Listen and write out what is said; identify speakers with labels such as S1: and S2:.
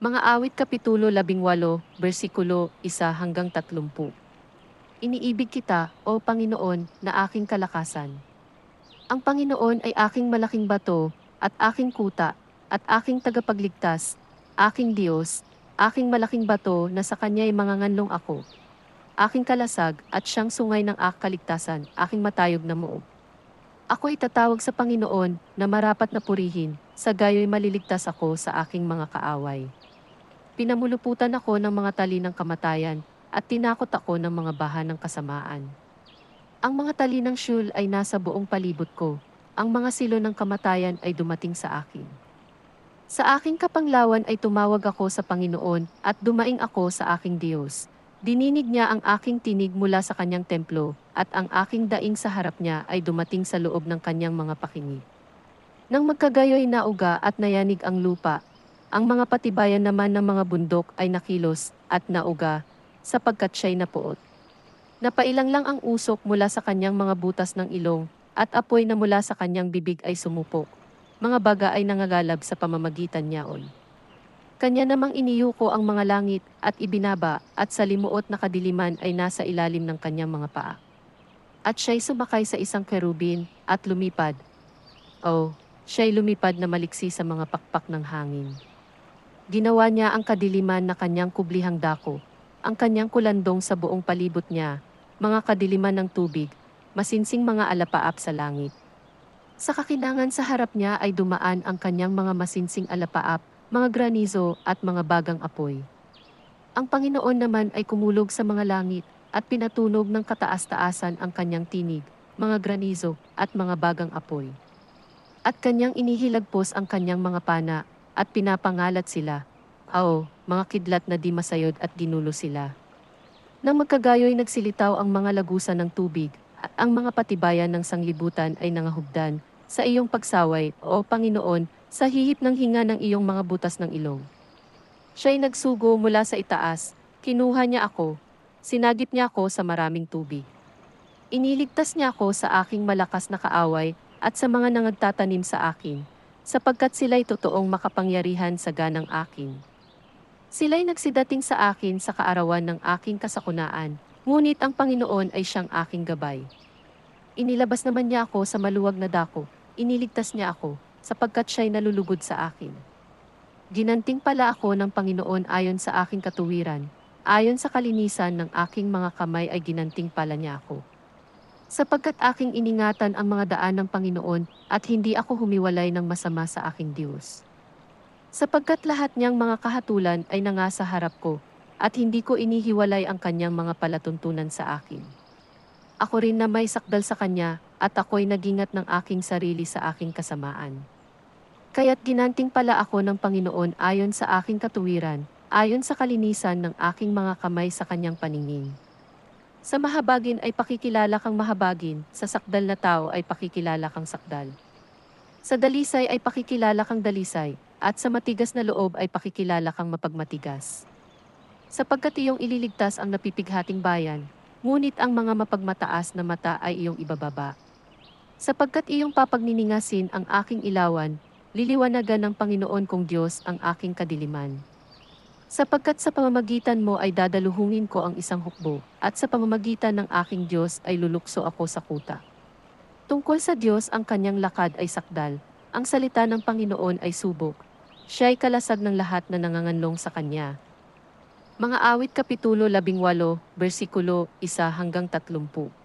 S1: Mga awit Kapitulo 18, versikulo 1 hanggang 30. Iniibig kita, O Panginoon, na aking kalakasan. Ang Panginoon ay aking malaking bato, at aking kuta, at aking tagapagligtas, aking Diyos, aking malaking bato na sa kanya'y manganganlong ako. Aking kalasag at siyang sungay ng ak kaligtasan, aking matayog na muog. Ako ay tatawag sa Panginoon na marapat na purihin, sa gayo'y maliligtas ako sa aking mga kaaway. Pinamuluputan ako ng mga tali ng kamatayan at tinakot ako ng mga baha ng kasamaan. Ang mga tali ng syul ay nasa buong palibot ko. Ang mga silo ng kamatayan ay dumating sa akin. Sa aking kapanglawan ay tumawag ako sa Panginoon at dumaing ako sa aking Diyos. Dininig niya ang aking tinig mula sa kanyang templo at ang aking daing sa harap niya ay dumating sa loob ng kanyang mga pakinig. Nang magkagayoy nauga at nayanig ang lupa, ang mga patibayan naman ng mga bundok ay nakilos at nauga, sapagkat siya'y napuot. Napailang lang ang usok mula sa kanyang mga butas ng ilong, at apoy na mula sa kanyang bibig ay sumupok. Mga baga ay nangagalab sa pamamagitan niyaon. Kanya namang iniyuko ang mga langit at ibinaba at sa limuot na kadiliman ay nasa ilalim ng kanyang mga paa. At siya'y sumakay sa isang kerubin at lumipad. Oh, siya'y lumipad na maliksi sa mga pakpak ng hangin. Ginawa niya ang kadiliman na kanyang kublihang dako, ang kanyang kulandong sa buong palibot niya, mga kadiliman ng tubig, masinsing mga alapaap sa langit. Sa kakilangan sa harap niya ay dumaan ang kanyang mga masinsing alapaap, mga granizo at mga bagang apoy. Ang Panginoon naman ay kumulog sa mga langit at pinatunog ng kataas-taasan ang kanyang tinig, mga granizo at mga bagang apoy. At kanyang inihilagpos ang kanyang mga pana at pinapangalat sila. Ao, mga kidlat na di masayod at dinulo sila. Nang magkagayoy nagsilitaw ang mga lagusan ng tubig, at ang mga patibayan ng sanglibutan ay nangahubdan, sa iyong pagsaway, o Panginoon, sa hihip ng hinga ng iyong mga butas ng ilong. Siya'y nagsugo mula sa itaas, kinuha niya ako, sinagip niya ako sa maraming tubig. Iniligtas niya ako sa aking malakas na kaaway at sa mga nangagtatanim sa akin, sapagkat sila'y totoong makapangyarihan sa ganang akin. Sila'y nagsidating sa akin sa kaarawan ng aking kasakunaan, ngunit ang Panginoon ay siyang aking gabay. Inilabas naman niya ako sa maluwag na dako, iniligtas niya ako, sapagkat siya'y nalulugod sa akin. Ginanting pala ako ng Panginoon ayon sa aking katuwiran, ayon sa kalinisan ng aking mga kamay ay ginanting pala niya ako. Sapagkat aking iningatan ang mga daan ng Panginoon at hindi ako humiwalay ng masama sa aking Diyos. Sapagkat lahat niyang mga kahatulan ay nangasa harap ko, at hindi ko inihiwalay ang kanyang mga palatuntunan sa akin. Ako rin na may sakdal sa kanya, at ako'y nagingat ng aking sarili sa aking kasamaan. Kaya't ginanting pala ako ng Panginoon ayon sa aking katuwiran, ayon sa kalinisan ng aking mga kamay sa kanyang paningin. Sa mahabagin ay pakikilala kang mahabagin, sa sakdal na tao ay pakikilala kang sakdal. Sa dalisay ay pakikilala kang dalisay, at sa matigas na loob ay pakikilala kang mapagmatigas. Sapagkat iyong ililigtas ang napipighating bayan, ngunit ang mga mapagmataas na mata ay iyong ibababa. Sapagkat iyong papagniningasin ang aking ilawan, liliwanagan ng Panginoon kong Diyos ang aking kadiliman. Sapagkat sa pamamagitan mo ay dadaluhungin ko ang isang hukbo, at sa pamamagitan ng aking Diyos ay lulukso ako sa kuta. Tungkol sa Diyos ang kanyang lakad ay sakdal, ang salita ng Panginoon ay subok. Siya ay kalasag ng lahat na nanganganlong sa kanya. Mga awit Kapitulo 18, versikulo 1 hanggang 30.